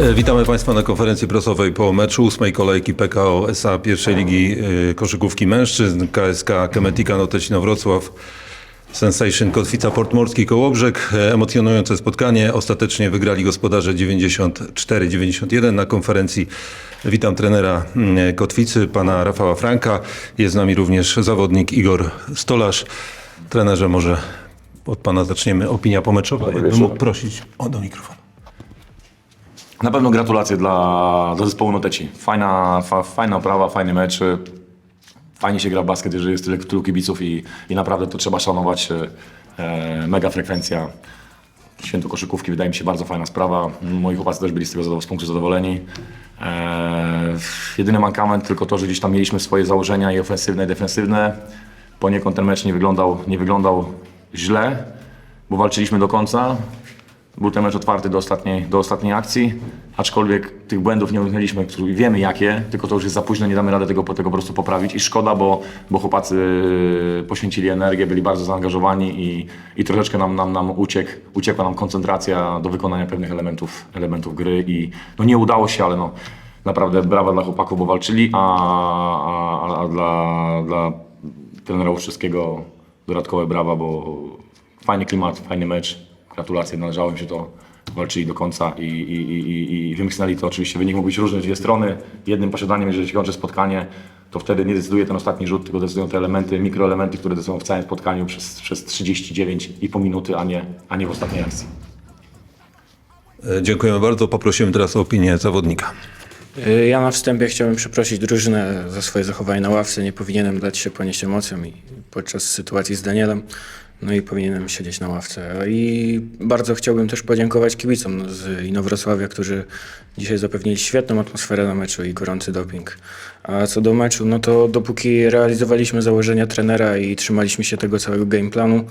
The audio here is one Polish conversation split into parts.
E, Witamy Państwa na konferencji prasowej po meczu ósmej kolejki PKO SA pierwszej ligi e, koszykówki mężczyzn KSK Kemetika Notecina Wrocław Sensation Kotwica Portmorski Kołobrzeg. E, Emocjonujące spotkanie. Ostatecznie wygrali gospodarze 94-91 na konferencji. Witam trenera mm, Kotwicy, pana Rafała Franka. Jest z nami również zawodnik Igor Stolarz. Trenerze, może od pana zaczniemy. Opinia pomeczowa. Jakbym mógł prosić o do mikrofonu. Na pewno gratulacje dla, dla zespołu Noteci. Fajna, fa, fajna oprawa, fajny mecz. Fajnie się gra w basket, jeżeli jest tyle, tylu kibiców i, i naprawdę to trzeba szanować. E, mega frekwencja. Święto koszykówki wydaje mi się bardzo fajna sprawa. Moi chłopacy też byli z tego z punktu zadowoleni. E, jedyny mankament tylko to, że gdzieś tam mieliśmy swoje założenia i ofensywne, i defensywne. Poniekąd ten mecz nie wyglądał, nie wyglądał źle, bo walczyliśmy do końca. Był ten mecz otwarty do ostatniej, do ostatniej akcji, aczkolwiek tych błędów nie uniknęliśmy, wiemy jakie, tylko to już jest za późno, nie damy rady tego, tego po prostu poprawić i szkoda, bo, bo chłopacy yy, poświęcili energię, byli bardzo zaangażowani i, i troszeczkę nam, nam, nam uciekł, uciekła nam koncentracja do wykonania pewnych elementów, elementów gry i no nie udało się, ale no naprawdę brawa dla chłopaków, bo walczyli, a, a, a dla, dla trenera wszystkiego dodatkowe brawa, bo fajny klimat, fajny mecz. Gratulacje, należało im się to. Walczyli do końca i, i, i, i- wymknęli to. Oczywiście wynik mógł być różny dwie strony. Jednym posiadaniem, jeżeli się kończy spotkanie, to wtedy nie decyduje ten ostatni rzut, tylko decydują te elementy, mikroelementy, które decydują w całym spotkaniu przez, przez 39,5 minuty, a nie, a nie w ostatniej akcji. E, Dziękujemy bardzo. Poprosimy teraz o opinię zawodnika. Y, Ja na wstępie chciałbym przeprosić drużynę za swoje zachowanie na ławce. Nie powinienem dać się ponieść emocjom i podczas sytuacji z Danielem. No i powinienem siedzieć na ławce. I bardzo chciałbym też podziękować kibicom z Inowrocławia, którzy dzisiaj zapewnili świetną atmosferę na meczu i gorący doping. A co do meczu, no to dopóki realizowaliśmy założenia trenera i trzymaliśmy się tego całego game planu,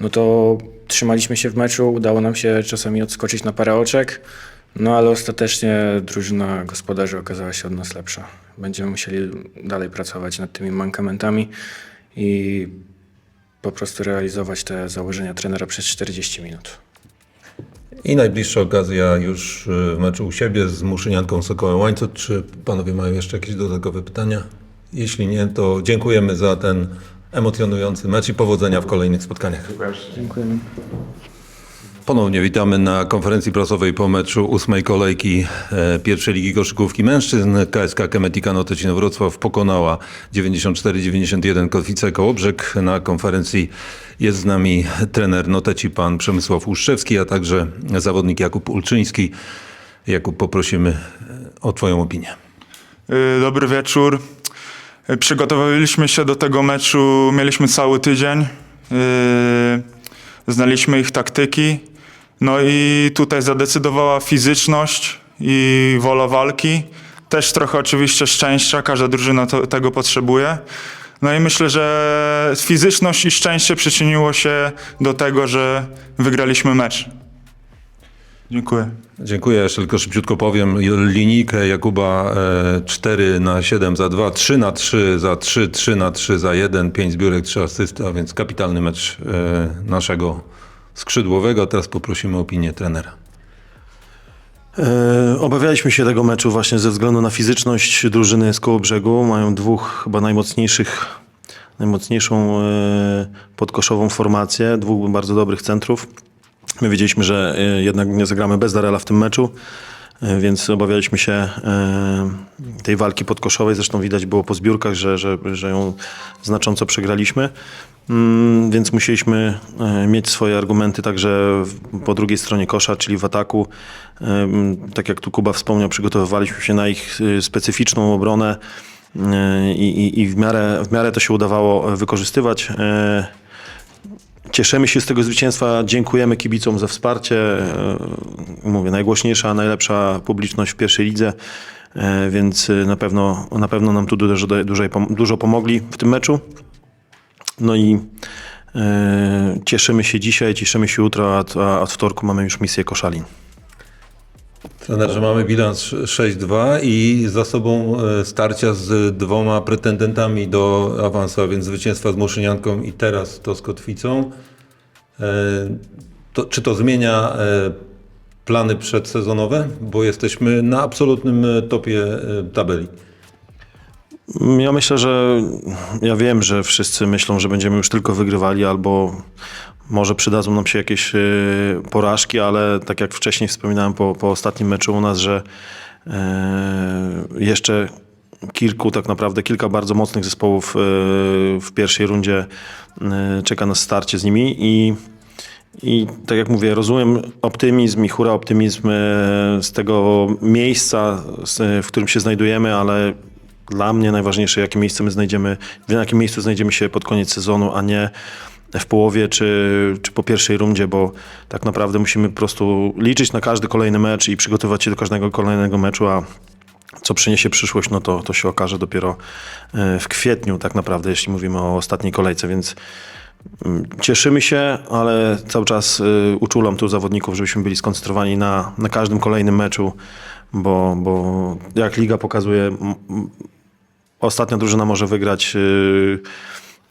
no to trzymaliśmy się w meczu, udało nam się czasami odskoczyć na parę oczek, no ale ostatecznie drużyna gospodarzy okazała się od nas lepsza. Będziemy musieli dalej pracować nad tymi mankamentami i prostu realizować te założenia trenera przez 40 minut. I najbliższa okazja już e, w meczu u siebie z Muszynianką Sokołem Łańcut. Czy panowie mają jeszcze jakieś dodatkowe pytania? Jeśli nie, to dziękujemy za ten emocjonujący mecz i powodzenia w kolejnych spotkaniach. Dziękujemy. Ponownie witamy na konferencji prasowej po meczu ósmej kolejki e, pierwszej Ligi Koszykówki Mężczyzn. KSK Kemetika Notecino Wrocław pokonała 94-91 Kotwicę Kołobrzeg. Na konferencji jest z nami trener Noteci pan Przemysław Łuszczewski, a także zawodnik Jakub Ulczyński. Jakub, poprosimy e, o twoją opinię. Y, Dobry wieczór. Y, Przygotowywaliśmy się do tego meczu, mieliśmy cały tydzień. Znaliśmy ich taktyki. No i tutaj zadecydowała fizyczność i wola walki. Też trochę oczywiście szczęścia, każda drużyna to, tego potrzebuje. No i myślę, że fizyczność i szczęście przyczyniło się do tego, że wygraliśmy mecz. Dziękuję. Dziękuję. Jeszcze tylko szybciutko powiem. Linijkę Jakuba e, 4 na 7 za 2, 3 na 3 za 3, 3 na 3 za 1, 5 zbiórek, 3 asysty, a więc kapitalny mecz e, naszego skrzydłowego. Teraz poprosimy o opinię trenera. E, Obawialiśmy się tego meczu właśnie ze względu na fizyczność drużyny z Kołobrzegu. Mają dwóch chyba najmocniejszych, najmocniejszą e, podkoszową formację, dwóch bardzo dobrych centrów. My wiedzieliśmy, że e, jednak nie zagramy bez Darela w tym meczu, więc obawialiśmy się e, tej walki podkoszowej. Zresztą widać było po zbiórkach, że, że, że ją znacząco przegraliśmy. Mm, Więc musieliśmy e, mieć swoje argumenty także po drugiej stronie kosza, czyli w ataku. Tak jak tu Kuba wspomniał, przygotowywaliśmy się na ich e, specyficzną obronę e, i, i, i w, miarę, w miarę to się udawało wykorzystywać. Cieszymy się z tego zwycięstwa, dziękujemy kibicom za wsparcie. E, Mówię, najgłośniejsza, najlepsza publiczność w pierwszej lidze, e, więc e, na pewno, na pewno nam tu dużo, dużo, pomogli w tym meczu. No i cieszymy się dzisiaj, cieszymy się jutro, a od wtorku mamy już misję Koszalin. Trenerze, mamy bilans 6-2 i za sobą e, starcia z dwoma pretendentami do awansu, a więc zwycięstwa z Muszynianką i teraz to z Kotwicą. E, To, czy to zmienia e, plany przedsezonowe? Bo jesteśmy na absolutnym topie tabeli. Ja myślę, że ja wiem, że wszyscy myślą, że będziemy już tylko wygrywali albo może przydadzą nam się jakieś e, porażki, ale tak jak wcześniej wspominałem po, po ostatnim meczu u nas, że e, jeszcze kilku, tak naprawdę kilka bardzo mocnych zespołów e, w pierwszej rundzie czeka nas starcie z nimi i i tak jak mówię, rozumiem optymizm i hura optymizm z tego miejsca, w którym się znajdujemy, ale dla mnie najważniejsze, jakie miejsce my znajdziemy, w jakim miejscu znajdziemy się pod koniec sezonu, a nie w połowie czy, czy po pierwszej rundzie, bo tak naprawdę musimy po prostu liczyć na każdy kolejny mecz i przygotować się do każdego kolejnego meczu, a co przyniesie przyszłość, no to, to się okaże dopiero e, w kwietniu tak naprawdę, jeśli mówimy o ostatniej kolejce, więc mm, cieszymy się, ale cały czas y, uczulam tu zawodników, żebyśmy byli skoncentrowani na, na każdym kolejnym meczu, bo, bo jak liga pokazuje, ostatnia drużyna może wygrać y,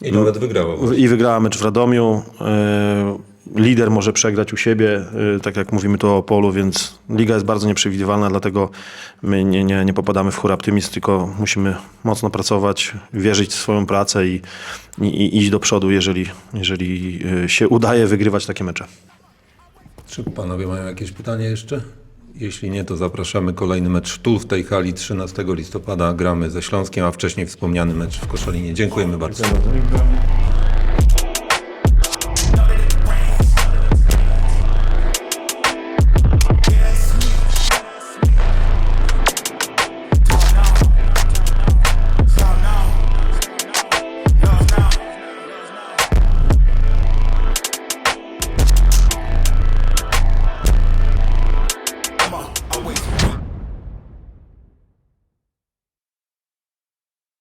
I nawet wygrała. i wygrała mecz w Radomiu. y, Lider może przegrać u siebie, y, tak jak mówimy tu o polu, więc liga jest bardzo nieprzewidywalna, dlatego my nie, nie, nie popadamy w chór optymizm, tylko musimy mocno pracować, wierzyć w swoją pracę i, i, i iść do przodu, jeżeli, jeżeli y, się udaje wygrywać takie mecze. Czy panowie mają jakieś pytanie jeszcze? Jeśli nie, to zapraszamy kolejny mecz tu w tej hali 13 listopada. Gramy ze Śląskiem, a wcześniej wspomniany mecz w Koszalinie. Dziękujemy bardzo.